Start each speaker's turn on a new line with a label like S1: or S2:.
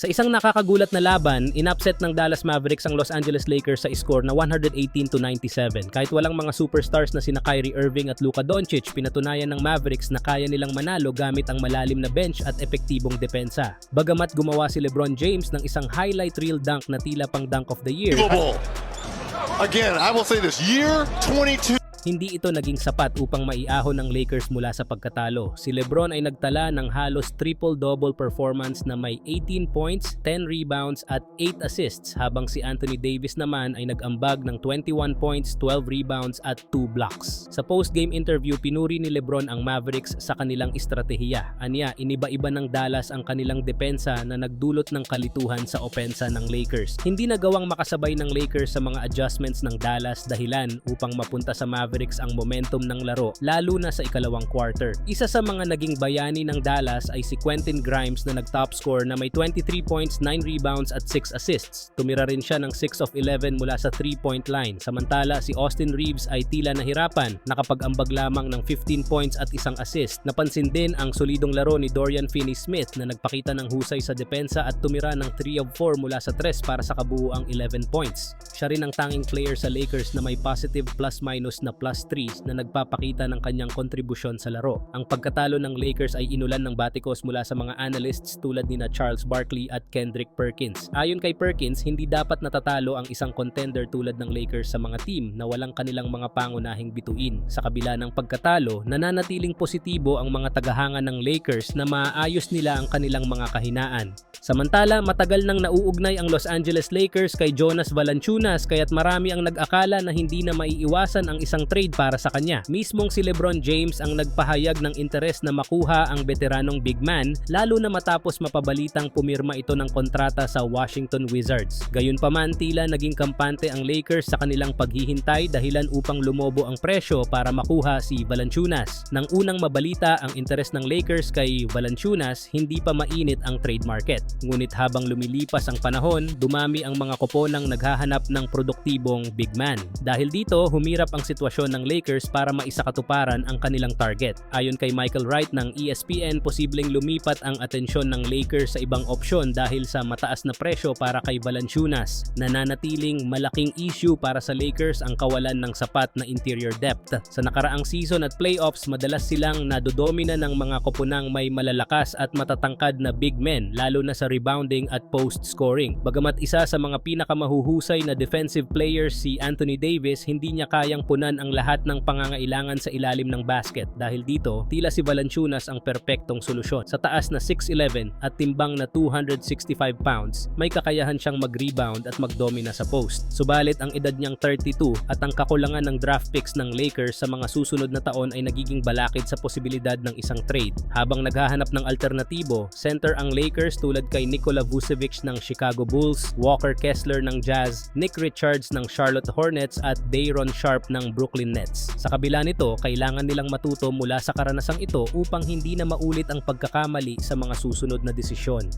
S1: Sa isang nakakagulat na laban, inupset ng Dallas Mavericks ang Los Angeles Lakers sa score na 118 to 97. Kahit walang mga superstars na sina Kyrie Irving at Luka Doncic, pinatunayan ng Mavericks na kaya nilang manalo gamit ang malalim na bench at epektibong depensa. Bagamat gumawa si LeBron James ng isang highlight reel dunk na tila pang dunk of the year.
S2: Again, I will say this year 22.
S1: Hindi ito naging sapat upang maiahon ng Lakers mula sa pagkatalo. Si LeBron ay nagtala ng halos triple-double performance na may 18 points, 10 rebounds at 8 assists habang si Anthony Davis naman ay nag-ambag ng 21 points, 12 rebounds at 2 blocks. Sa post-game interview, pinuri ni LeBron ang Mavericks sa kanilang estratehiya. Anya, iniba-iba ng Dallas ang kanilang depensa na nagdulot ng kalituhan sa opensa ng Lakers. Hindi nagawang makasabay ng Lakers sa mga adjustments ng Dallas dahilan upang mapunta sa Mavericks ang momentum ng laro, lalo na sa ikalawang quarter. Isa sa mga naging bayani ng Dallas ay si Quentin Grimes na nag-top score na may 23 points, 9 rebounds at 6 assists. Tumira rin siya ng 6 of 11 mula sa 3-point line. Samantala, si Austin Reeves ay tila nahirapan, nakapag-ambag lamang ng 15 points at isang assist. Napansin din ang solidong laro ni Dorian Finney-Smith na nagpakita ng husay sa depensa at tumira ng 3 of 4 mula sa 3 para sa kabuuang 11 points. Siya rin ang tanging player sa Lakers na may positive plus-minus na plus 3 na nagpapakita ng kanyang kontribusyon sa laro. Ang pagkatalo ng Lakers ay inulan ng batikos mula sa mga analysts tulad ni na Charles Barkley at Kendrick Perkins. Ayon kay Perkins, hindi dapat natatalo ang isang contender tulad ng Lakers sa mga team na walang kanilang mga pangunahing bituin. Sa kabila ng pagkatalo, nananatiling positibo ang mga tagahanga ng Lakers na maayos nila ang kanilang mga kahinaan. Samantala, matagal nang nauugnay ang Los Angeles Lakers kay Jonas Valanciunas kaya't marami ang nag-akala na hindi na maiiwasan ang isang trade para sa kanya. Mismong si LeBron James ang nagpahayag ng interes na makuha ang veteranong big man lalo na matapos mapabalitang pumirma ito ng kontrata sa Washington Wizards. Gayunpaman tila naging kampante ang Lakers sa kanilang paghihintay dahilan upang lumobo ang presyo para makuha si Valanciunas. Nang unang mabalita ang interes ng Lakers kay Valanciunas, hindi pa mainit ang trade market. Ngunit habang lumilipas ang panahon, dumami ang mga koponang naghahanap ng produktibong big man. Dahil dito, humirap ang sitwasyon ng Lakers para maisakatuparan ang kanilang target. Ayon kay Michael Wright ng ESPN, posibleng lumipat ang atensyon ng Lakers sa ibang opsyon dahil sa mataas na presyo para kay Valanciunas. Nananatiling malaking issue para sa Lakers ang kawalan ng sapat na interior depth. Sa nakaraang season at playoffs, madalas silang nadodomina ng mga koponang may malalakas at matatangkad na big men, lalo na sa rebounding at post scoring. Bagamat isa sa mga pinakamahuhusay na defensive players si Anthony Davis, hindi niya kayang punan ang lahat ng pangangailangan sa ilalim ng basket. Dahil dito, tila si Valanciunas ang perpektong solusyon. Sa taas na 6'11 at timbang na 265 pounds, may kakayahan siyang mag-rebound at magdomina sa post. Subalit ang edad niyang 32 at ang kakulangan ng draft picks ng Lakers sa mga susunod na taon ay nagiging balakid sa posibilidad ng isang trade. Habang naghahanap ng alternatibo, center ang Lakers tulad kay Nikola Vucevic ng Chicago Bulls, Walker Kessler ng Jazz, Nick Richards ng Charlotte Hornets at Dayron Sharp ng Brooklyn Nets. Sa kabila nito, kailangan nilang matuto mula sa karanasang ito upang hindi na maulit ang pagkakamali sa mga susunod na desisyon.